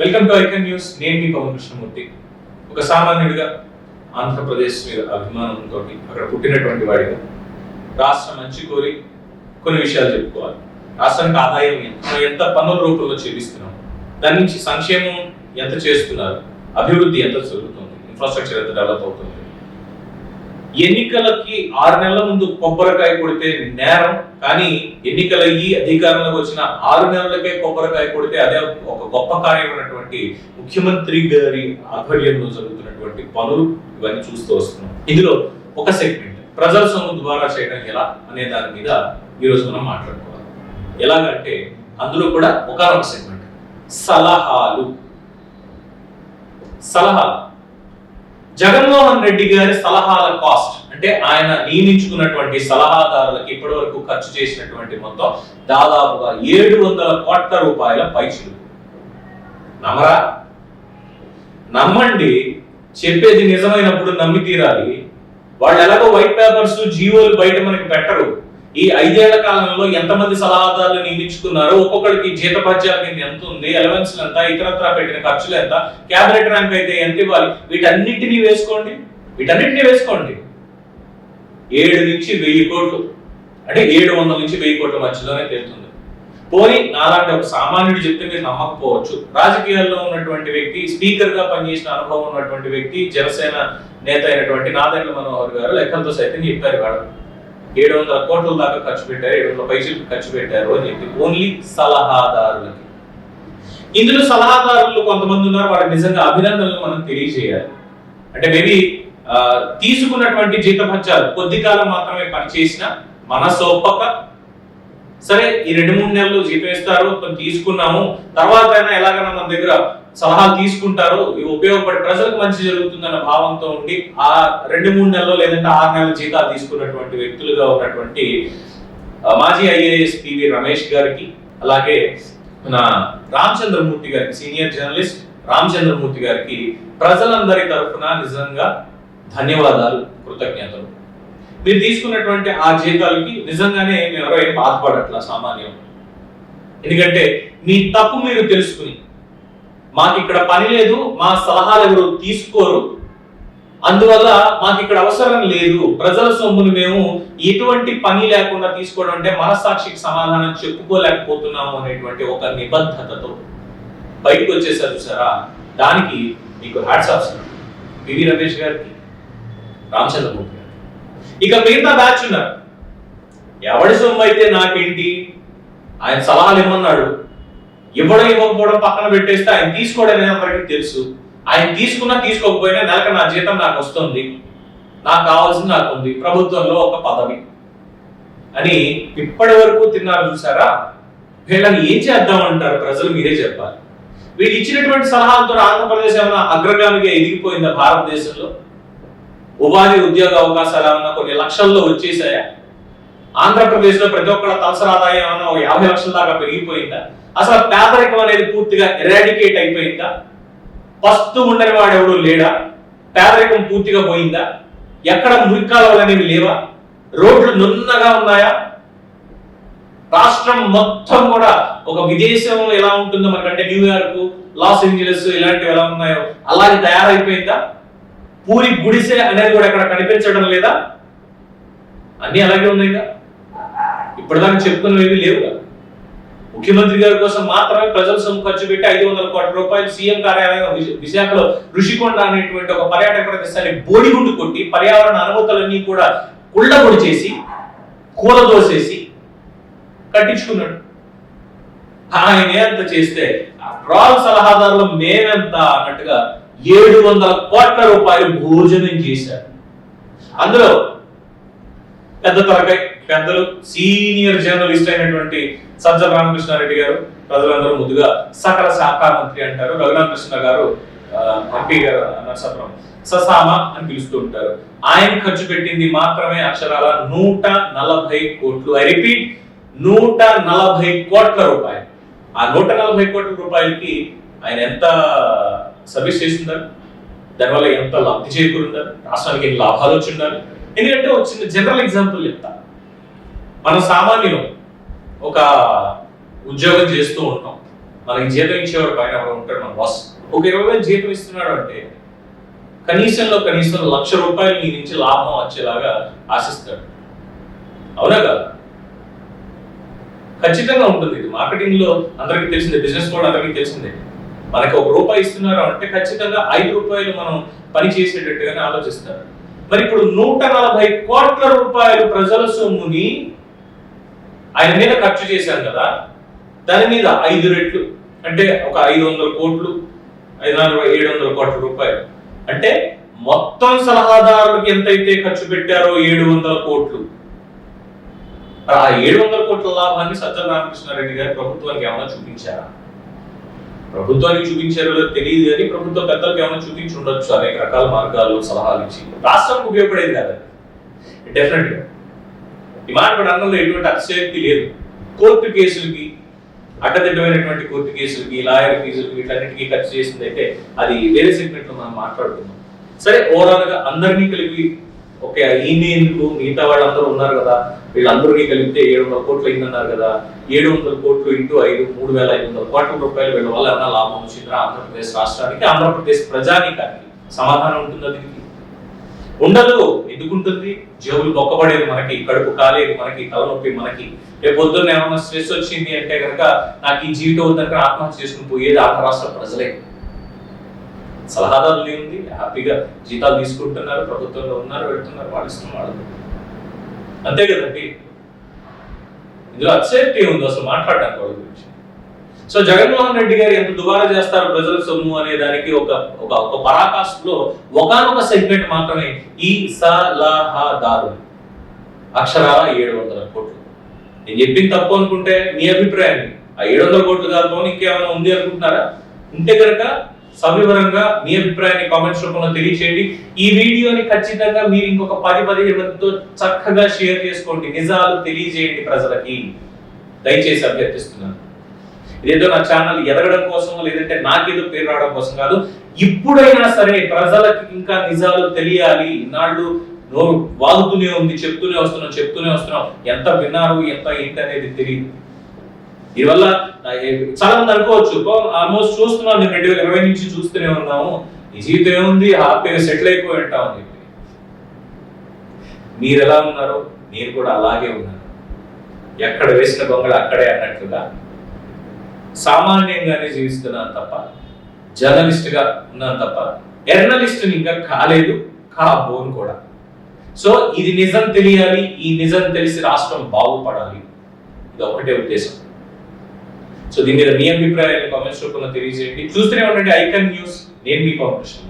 Welcome to icon news నేను మీ పవన్ కృష్ణమూర్తి. ఒక సామాన్యుడిగా ఆంధ్రప్రదేశ్ మీద అభిమానంతో అక్కడ పుట్టినటువంటి వాడిగా రాష్ట్రం మంచి కోరి కొన్ని విషయాలు చెప్పుకోవాలి. రాష్ట్రానికి ఆదాయం ఎంత? మనం ఎంత పన్నుల రూపంలో చెల్లిస్తున్నాం? దాని నుంచి సంక్షేమం ఎంత చేస్తున్నారు? అభివృద్ధి ఎంత జరుగుతుంది? ఇన్ఫ్రాస్ట్రక్చర్ ఎంత డెవలప్ అవుతుంది? ఎన్నికలకి ఆరు నెలల ముందు కొబ్బరికాయ కొడితే నేరం కానీ ఎన్నికల ఈ అధికారంలోకి వచ్చిన ఆరు నెలలకే కొబ్బరికాయ కొడితే అదే ఒక గొప్ప కార్యం ముఖ్యమంత్రి గారి ఆధ్వర్యంలో జరుగుతున్నటువంటి పనులు ఇవన్నీ చూస్తూ వస్తున్నాం. ఇందులో ఒక సెగ్మెంట్ ప్రజల సొమ్ము ద్వారా చేయడం ఎలా అనే దాని మీద ఈరోజు మనం మాట్లాడుకోవాలి. ఎలాగంటే అందులో కూడా ఒక సెగ్మెంట్ సలహాలు. సలహాలు. జగన్మోహన్ రెడ్డి గారి సలహాల కాస్ట్ అంటే ఆయన నియమించుకున్నటువంటి సలహాదారులకు ఇప్పటి వరకు ఖర్చు చేసినటువంటి మొత్తం దాదాపుగా ఏడు వందల కోట్ల రూపాయల పైచులు నమ్మరా? నమ్మండి చెప్పేది నిజమైనప్పుడు నమ్మి తీరాలి. వాళ్ళు ఎలాగో వైట్ పేపర్స్ జీవోలు బయట మనకి పెట్టరు. ఈ ఐదేళ్ళ కాలంలో ఎంతమంది సలహాదారులు నియమించుకున్నారు ఒక్కొక్కరికి జీతభత్యాల కింద ఎంత ఉంది అలవెన్స్ ఎంత ఇతరత్రా పెట్టిన ఖర్చులు ఎంత క్యాబినెట్ ర్యాంక్ అయితే ఎంత ఇవ్వాలి వీటన్నిటినీ వేసుకోండి. వీటన్నిటినీ వేసుకోండి. ఏడు నుంచి వెయ్యి కోట్లు అంటే ఏడు వందల నుంచి వెయ్యి కోట్ల మధ్యలోనే తేలుతుంది. పోనీ నాలాంటి ఒక సామాన్యుడు చెప్తే మీరు నమ్మకపోవచ్చు. రాజకీయాల్లో ఉన్నటువంటి వ్యక్తి స్పీకర్గా పనిచేసిన అనుభవం ఉన్నటువంటి వ్యక్తి జనసేన నేత అయినటువంటి నాదెండ్ల మనోహర్ గారు లెక్కలతో సైతం చెప్పారు వాడు ఏడు వందల కోట్ల దాకా ఖర్చు పెట్టారు ఏడు వందల పైసలు ఖర్చు పెట్టారు అని చెప్పి ఓన్లీ సలహాదారులకి. ఇందులో సలహాదారులు కొంతమంది ఉన్నారు వాళ్ళకి నిజంగా అభినందనలు మనం తెలియజేయాలి. అంటే మేబీ తీసుకున్నటువంటి జీతభత్యాలు కొద్ది కాలం మాత్రమే పనిచేసిన మనసొప్పక సరే ఈ రెండు మూడు నెలలు జీతం ఇస్తారు తీసుకున్నాము తర్వాత అయినా ఎలాగైనా మన దగ్గర సలహాలు తీసుకుంటారు. ఇవి ఉపయోగపడి ప్రజలకు మంచి జరుగుతుందన్న భావంతో ఉండి ఆ రెండు మూడు నెలలు లేదంటే ఆరు నెలల జీతాలు తీసుకున్నటువంటి వ్యక్తులుగా ఉన్నటువంటి మాజీ ఐఏఎస్ పివి రమేష్ గారికి అలాగే మన రామచంద్రమూర్తి గారికి సీనియర్ జర్నలిస్ట్ రామచంద్రమూర్తి గారికి ప్రజలందరి తరఫున నిజంగా ధన్యవాదాలు కృతజ్ఞతలు. మీరు తీసుకున్నటువంటి ఆ జీతాలకి నిజంగానే మేము ఎవరో ఏం బాధపడట్లా సామాన్యం. ఎందుకంటే మీ తప్పు మీరు తెలుసుకుని మాకు ఇక్కడ పని లేదు మా సలహాలు ఎవరు తీసుకోరు. అందువల్ల మాకు ఇక్కడ అవసరం లేదు. ప్రజల సొమ్మును మేము ఎటువంటి పని లేకుండా తీసుకోవడం అంటే మనస్సాక్షికి సమాధానం చెప్పుకోలేకపోతున్నాము అనేటువంటి ఒక నిబద్ధతతో. బయటకు వచ్చేసారు చూసారా? దానికి మీకు hats off sir PV Ramesh గారికి రామచంద్రమూర్తి గారికి. ఇక మిగతా బ్యాచ్ ఉన్నారు. ఎవడి సొమ్ము అయితే నాకేంటి? ఆయన సలహాలు ఇమ్మన్నాడు. ఇవ్వడం ఇవ్వకపోవడం పక్కన పెట్టేస్తే ఆయన తీసుకోవడం అందరికీ తెలుసు. ఆయన తీసుకున్నా తీసుకోకపోయినా నెలకు నా జీతం నాకు వస్తుంది. నాకు కావాల్సింది నాకు ఉంది. ప్రభుత్వంలో ఒక పదవి. అని ఇప్పటి వరకు తిన్నారు చూసారా? వీళ్ళని ఏం చేద్దామంటారు? ప్రజలు మీరే చెప్పాలి. వీళ్ళు ఇచ్చినటువంటి సలహాలతో ఆంధ్రప్రదేశ్ ఏమైనా అగ్రగామిగా ఎదిగిపోయిందా భారతదేశంలో? ఉపాధి ఉద్యోగ అవకాశాలు ఏమన్నా కొన్ని లక్షల్లో వచ్చేసాయా? ఆంధ్రప్రదేశ్లో ప్రతి ఒక్కళ్ళ తలసరి ఆదాయం ఏమన్నా ఒక యాభై లక్షల దాకా పెరిగిపోయిందా? అసలు పేదరికం అనేది పూర్తిగా ఎరాడికేట్ అయిపోయిందా? పస్తు ఉండని వాడు ఎవడు లేడా? పేదరికం పూర్తిగా పోయిందా? ఎక్కడ మురికాలు అనేవి లేవా? రోడ్లు నున్నగా ఉన్నాయా? రాష్ట్రం మొత్తం కూడా ఒక విదేశం ఎలా ఉంటుందో మనకంటే న్యూయార్క్ లాస్ ఏంజలస్ ఇలాంటివి ఎలా ఉన్నాయో అలాగే తయారైపోయిందా? పూరి గుడిసె అనేది కూడా ఎక్కడ కనిపించడం లేదా? అన్ని అలాగే ఉన్నాయిగా? ఇప్పటిదాకా చెప్పుకున్నవి లేవుగా? ముఖ్యమంత్రి గారి కోసం మాత్రమే ప్రజల సొమ్ము ఖర్చు పెట్టి ఐదు వందల కోట్ల రూపాయలు సీఎం కార్యాలయం విశాఖలో ఋషికొండ అనేటువంటి ఒక పర్యాటక ప్రదేశాన్ని బోడిగుండు కొట్టి పర్యావరణ అనుమతులన్నీ కూడా కుళ్ళబొడి చేసి కూలదోసేసి కట్టించుకున్నాడు. ఆయనే అంత చేస్తే రాల్ సలహాదారులు మేమెంత అన్నట్టుగా ఏడు వందల కోట్ల రూపాయలు భోజనం చేశారు. అందులో పెద్ద తరగతి పెద్దలు సీనియర్ జర్నలిస్ట్ అయినటువంటి సజ్జ రామకృష్ణారెడ్డి గారు ప్రజలందరూ ముందుగా సకల శాఖ మంత్రి అంటారు. రఘురామకృష్ణ గారు ఎంపీ గారు నరసాపురం ససామ అని పిలుస్తూ ఉంటారు. ఆయన ఖర్చు పెట్టింది మాత్రమే అక్షరాల నూట నలభై కోట్లు. ఐ రిపీట్ నూట నలభై కోట్ల రూపాయలు. ఆ నూట నలభై కోట్ల రూపాయలకి ఆయన ఎంత సర్వీస్ చేస్తున్నారు దానివల్ల ఎంత లబ్ధి చేకూరుందని రాష్ట్రానికి ఎన్ని లాభాలు వచ్చిండాలి ఎందుకంటే ఒక చిన్న జనరల్ ఎగ్జాంపుల్ చెప్తా. మన సామాన్యులు ఒక ఉద్యోగం చేస్తూ ఉంటాం. మనకి జీతం ఇచ్చేవాడు పైన ఎవరు ఉంటాడు మన బాస్ ఒక ఇరవై వేలు జీతం ఇస్తున్నాడు అంటే కనీసంలో కనీసం లక్ష రూపాయలు నీ నుంచి లాభం వచ్చేలాగా ఆశిస్తాడు. అవునా కాదు? ఖచ్చితంగా ఉంటుంది ఇది. మార్కెటింగ్లో అందరికీ తెలిసిందే బిజినెస్ కూడా అందరికీ తెలిసిందే. మనకి ఒక రూపాయి ఇస్తున్నారు అంటే ఖచ్చితంగా ఐదు రూపాయలు మనం పని చేసేటట్టుగానే ఆలోచిస్తారు. మరి ఇప్పుడు నూట నలభై కోట్ల రూపాయలు ప్రజల సొమ్ముని ఆయన మీద ఖర్చు చేశారు కదా? దాని మీద ఐదు రెట్లు. అంటే ఒక ఐదు వందల కోట్లు ఐదు నాలుగు ఏడు వందల కోట్ల రూపాయలు. అంటే మొత్తం సలహాదారులకు ఎంతైతే ఖర్చు పెట్టారో ఏడు వందల కోట్లు. ఆ ఏడు వందల కోట్ల లాభాన్ని సజ్జన రామకృష్ణారెడ్డి గారి ప్రభుత్వానికి ఏమైనా చూపించారా? ప్రభుత్వానికి చూపించారో తెలియదు కానీ ప్రభుత్వ పెద్దలకు ఏమైనా చూపించి ఉండొచ్చు అనేక రకాల మార్గాలు సలహాలు ఇచ్చి. రాష్ట్రానికి ఉపయోగపడేది కదా డెఫినెట్గా ఈ మాట ఎటువంటి అతిశయోక్తి లేదు. కోర్టు కేసులకి అడ్డదిడ్డమైనటువంటి కోర్టు కేసులకి లాయర్ ఫీజులకి వీటన్నిటికీ ఖర్చు చేసింది అయితే అది వేరే సెగ్మెంట్లో మనం మాట్లాడుతున్నాం సరే ఓవరాల్గా అందరినీ కలిపి ఓకే ఈమెయిల్కు మిగతా వాళ్ళందరూ ఉన్నారు కదా వీళ్ళందరికీ కలిపితే ఏడు వందల కోట్లు అయిందన్నారు కదా ఏడు వందల కోట్లు ఇంటూ ఐదు మూడు వేల ఐదు వందల కోట్ల రూపాయలు వీళ్ళ వల్ల ఏమైనా లాభం వచ్చిందా? ఆంధ్రప్రదేశ్ రాష్ట్రానికి ఆంధ్రప్రదేశ్ ప్రజానికానికి సమాధానం ఉంటుందా దీనికి? ఉండదు. ఎందుకు ఉంటుంది జేబులు బొక్కబడేది మనకి కడుపు కాలేదు మనకి తలనొప్పి మనకి. రేపు పొద్దున్న ఏమైనా స్ట్రెస్ వచ్చింది అంటే కనుక నాకు ఈ జీవితం దగ్గర ఆత్మహత్య చేసుకుని పోయేది ఆంధ్ర రాష్ట్ర ప్రజలే. సలహాదారులు ఏముంది? హ్యాపీగా జీతాలు తీసుకుంటున్నారు ప్రభుత్వంలో ఉన్నారు వెళ్తున్నారు వాళ్ళు ఇష్టం వాళ్ళు అంతే కదండి? ఇందులో అక్సెప్ట్ ఉంది అసలు మాట్లాడడానికి వాళ్ళ గురించి. సో జగన్మోహన్ రెడ్డి గారు ఎంత దుబారా చేస్తారు ప్రజల సొమ్ము అనే దానికి ఒక ఒక ఒక పరాకాష్ఠలో ఒకనొక సెగ్మెంట్ మాత్రమే ఈ సలహాదారు అక్షరాల ఏడు వందల కోట్లు. నేను చెప్పింది తప్పు అనుకుంటే మీ అభిప్రాయం ఆ ఏడు వందల కోట్లు కాదు ఇంకేమైనా ఉంది అనుకుంటున్నారా? ఉంటే కనుక సవివరంగా మీ అభిప్రాయాన్ని కామెంట్స్ రూపంలో తెలియచేయండి. ఈ వీడియోని ఖచ్చితంగా మీరు ఇంకొక పది పదిహేను మందితో చక్కగా షేర్ చేసుకోండి. నిజాలు తెలియజేయండి ప్రజలకి. దయచేసి అభ్యర్థిస్తున్నాను. ఇదేదో నా ఛానల్ ఎదగడం కోసం లేదంటే నాకేదో పేరు రావడం కోసం కాదు. ఇప్పుడైనా సరే ప్రజలకి ఇంకా నిజాలు తెలియాలి. ఇన్నాళ్ళు నోరు వాగుతూనే ఉంది చెప్తూనే వస్తున్నాం చెప్తూనే వస్తున్నాం. ఎంత విన్నారు ఎంత ఏంటి అనేది తెలియదు దీనివల్ల నా చాలా మంది అనుకోవచ్చు ఆల్మోస్ట్ చూస్తున్నాం నేను రెండు వేల ఇరవై నుంచి చూస్తూనే ఉన్నాము. నీ జీవితం ఏముంది? హ్యాపీగా సెటిల్ అయిపోయి ఉంటాం అని చెప్పి. మీరు ఎలా ఉన్నారో నేను కూడా అలాగే ఉన్నాను. ఎక్కడ వేసిన బొంగళ అక్కడే అన్నట్లుగా సామాన్యంగానే జీవిస్తున్నాను తప్ప జర్నలిస్ట్గా ఉన్నాను తప్ప ఎర్నలిస్ట్ ఇంకా కాలేదు కాబోను కూడా. సో ఇది నిజం తెలియాలి ఈ నిజం తెలిసి రాష్ట్రం బాగుపడాలి. ఇది ఒకటే ఉద్దేశం. సో దీని మీద మీ అభిప్రాయాన్ని కామెంట్స్ రూపంలో తెలియజేయండి. చూస్తూనే ఉండండి ఐకన్ న్యూస్. నేను మీ కాంపిటీషన్